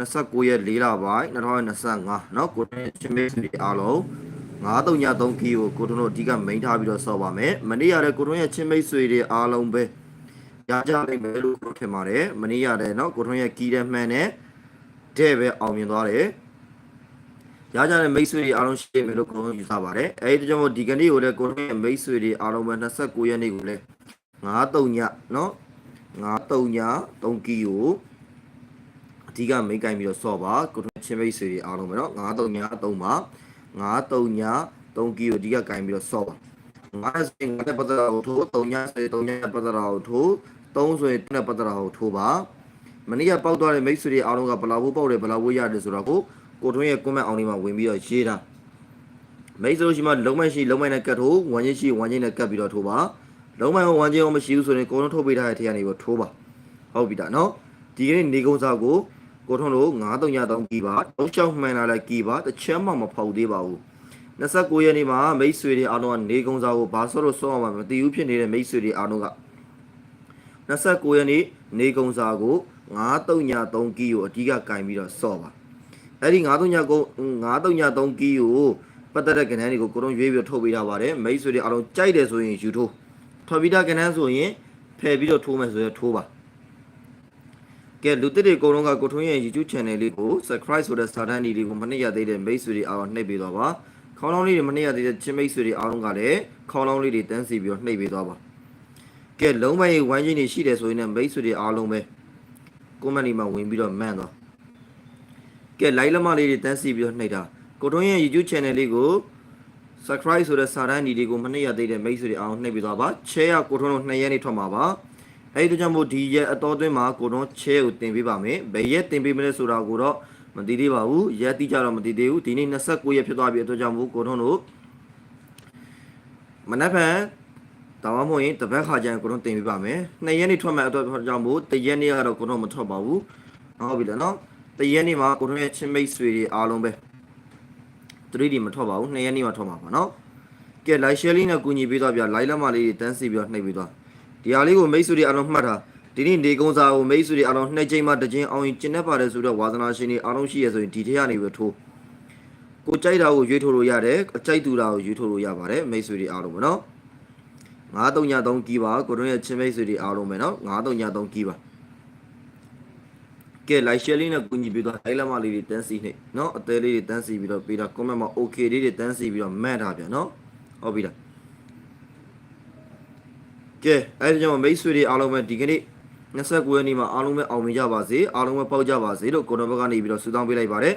29ရက်4လပိုင်း2025เนาะကိုထွန်းရဲ့ချင်းမိတ်ဆွေတွေအားလုံး9393ကီကိုကိုထွန်းတို့အဓိကမိန်ထားပြီးတော့ဆော့ပါမယ်မနေ့ကလည်းကိုထွန်းရဲ့ချင်းမိတ်ဆွေတွေအားလုံးပဲရကြလိမ့်မယ်လို့ကိုထင်ပါတယ်မနေ့ကလည်းเนาะကိုထွန်းရဲ့ကီတဲ့မှန်နဲ့တဲ့ပဲအောင်မြင်သွားတယ်ရကြတဲ့မိတ်ဆွေတွေအားလုံးရှိမယ်လို့ကိုထွန်းယူဆပါတယ်အဲဒီကြောင့်မို့ဒီကနေ့ကိုလည်းကိုထွန်းရဲ့မိတ်ဆွေတွေအားလုံးပဲ29ရက်နေ့ကိုလည်း93ညเนาะ93ည3ကီကို အ ဓိကမိတ်ကင်ပြီးတော့ဆော့ပါကိုထွန်းချင်းမိတ်ဆွေတွေအားလုံးပဲเนาะ93ည3ပါ93ည3ကီကိုအဓိကကင်ပြီးတော့ဆော့ပါ9ဆိုရင်9တဲ့ပတ်သက်တာကိုထိုး3ညဆိုရင်3ညတဲ့ပတ်သက်တာကိုထိုး3ဆိုရင်3တဲ့ပတ်သက်တာကိုထိုးပါမနေ့ကပေါက်သွားတဲ့မိတ်ဆွေတွေအားလုံးကဘလာဘူးပေါက်တယ်ဘလာဘူးရတယ်ဆိုတော့ကိုကိုထွန်းရဲ့ comment အောင်လေးမှာဝင်ပြီးတော့ရေးတာမိတ်ဆွေရှိမှလုံးမရှိလုံးမနဲ့ကတ်ထိုးဝမ်ချင်းရှိဝမ်ချင်းနဲ့ကတ်ပြီးတော့ထိုးပါလုံးမဝမ်ချင်းအောင်မရှိဘူးဆိုရင်ကိုထွန်းထုတ်ပေးထားတဲ့ထည့်ရနေပြီးထိုးပါဟုတ်ပြီဒါเนาะဒီကနေ့နေကုန်းစားကို ကိုထွန်းတို့9333ကီပါတောက်ချောက်မှန်လာတဲ့ကီပါတစ်ချက်မှမဖောက်သေးပါဘူး29ရက်နေ့မှာမိတ်ဆွေတွေအားလုံးကနေကုန်းစားကိုဘာဆော့လို့ဆော့အောင်မသိဘူးဖြစ်နေတဲ့မိတ်ဆွေတွေအားလုံးက29ရက်နေ့နေကုန်းစားကို9333ကီကိုအဓိကကင်ပြီးတော့ဆော့ပါအဲ့ဒီ9333ကီကိုပတ်သက်တဲ့ကဏ္ဍတွေကိုကိုထွန်းရွေးပြီးထုတ်ပေးထားပါတယ်မိတ်ဆွေတွေအားလုံးကြိုက်တယ်ဆိုရင်ယူထိုးထွက်ပြီးသားကဏ္ဍဆိုရင်ဖယ်ပြီးတော့ထိုးမယ်ဆိုရင်ထိုးပါ ကဲလူတစ်တွေအကုန်လုံးကကိုထွန်းရဲ့ YouTube channel လေးကို subscribe ဆိုတဲ့စာတန်းဒီလေးကိုမနှိပ်ရသေးတဲ့မိတ်ဆွေတွေအားလုံးနှိပ်ပေးသွားပါခေါင်းလောင်းလေးတွေမနှိပ်ရသေးတဲ့ချင်းမိတ်ဆွေတွေအားလုံးကလည်းခေါင်းလောင်းလေးတွေတန်းစီပြီးတော့နှိပ်ပေးသွားပါကဲလုံးမရေဝိုင်းချင်းတွေရှိတယ်ဆိုရင်လည်းမိတ်ဆွေတွေအားလုံးပဲ comment တွေမှာဝင်ပြီးတော့မှန်သွားကဲ live လက်မလေးတွေတန်းစီပြီးတော့နှိပ်တာကိုထွန်းရဲ့ YouTube channel လေးကို subscribe ဆိုတဲ့စာတန်းဒီလေးကိုမနှိပ်ရသေးတဲ့မိတ်ဆွေတွေအားလုံးနှိပ်ပေးသွားပါ share ကကိုထွန်းတို့2ရက်နေထွက်မှာပါ အဲ့ဒီကြောင့်မို့ဒီရက်အတော်သွင်းမှာကိုတော့ချဲကိုတင်ပေးပါမယ်ဘယ်ရက်တင်ပေးမလဲဆိုတာကိုတော့မသိသေးပါဘူးရက်တိကြတော့မသိသေးဘူးဒီနေ့29ရက်ဖြစ်သွားပြီအတွက်ကြောင့်မို့ကိုတော့တို့မနက်ဖြန်တောင်းမဟုတ်ရင်တပတ်ခါကျရင်ကိုတော့တင်ပေးပါမယ်နှစ်ရက်နေထွက်မဲ့အတွက်ကြောင့်မို့တရက်နေ့ကတော့ကိုတော့မထွက်ပါဘူးဟုတ်ပြီလားနော်တရက်နေ့မှာကိုတော့ရဲ့ချင်းမိတ်ဆွေတွေအားလုံးပဲ 3D မထွက်ပါဘူးနှစ်ရက်နေ့မှာထွက်မှာပါနော်ကဲ live share လေးနဲ့ကူညီပေးသွားပြ live လက်မလေးတွေတန်းစီပြီးတော့နှိပ်ပေးသွား ဒီဟာလေးကိုမိတ်ဆွေတွေအားလုံးမှတ်ထားဒီနေ့နေကုန်းစာကိုမိတ်ဆွေတွေအားလုံးနှစ်ကြိမ်မှတစ်ကြိမ်အောင်ရင်ကျင်တတ်ပါတယ်ဆိုတော့ဝါသနာရှင်တွေအားလုံးရှိရဆိုရင်ဒီထက်ကနေပဲထိုးကိုကြိုက်တာကိုရွေးထိုးလို့ရတယ်အကြိုက်သူတာကိုရွေးထိုးလို့ရပါတယ်မိတ်ဆွေတွေအားလုံးပဲနော်9393ကီးပါကိုတို့ရဲ့ချင်းမိတ်ဆွေတွေအားလုံးပဲနော်9393ကီးပါကဲ like share လေးနဲ့ကူညီပေးသွားလိုက်လက်မလေးတွေတန်းစီနေနော်အသေးလေးတွေတန်းစီပြီးတော့ပေးတာ comment မှာ okay လေးတွေတန်းစီပြီးတော့မှတ်ထားပြန်နော်ဟုတ်ပြီလား ကဲအဲဒီကြောင့်မိတ်ဆွေတွေအားလုံးပဲဒီကနေ့29ရက်နေ့မှာအားလုံးပဲအောင်မြင်ကြပါစေအားလုံးပဲပေါက်ကြပါစေလို့ကိုတော်ဘက်ကနေပြီးတော့ဆုတောင်းပေးလိုက်ပါတယ်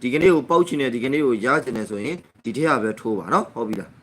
ဒီကနေ့ကိုပေါက်ချင်တယ်ဒီကနေ့ကိုရချင်တယ်ဆိုရင်ဒီထက်ကပဲထိုးပါနော်ဟုတ်ပြီလား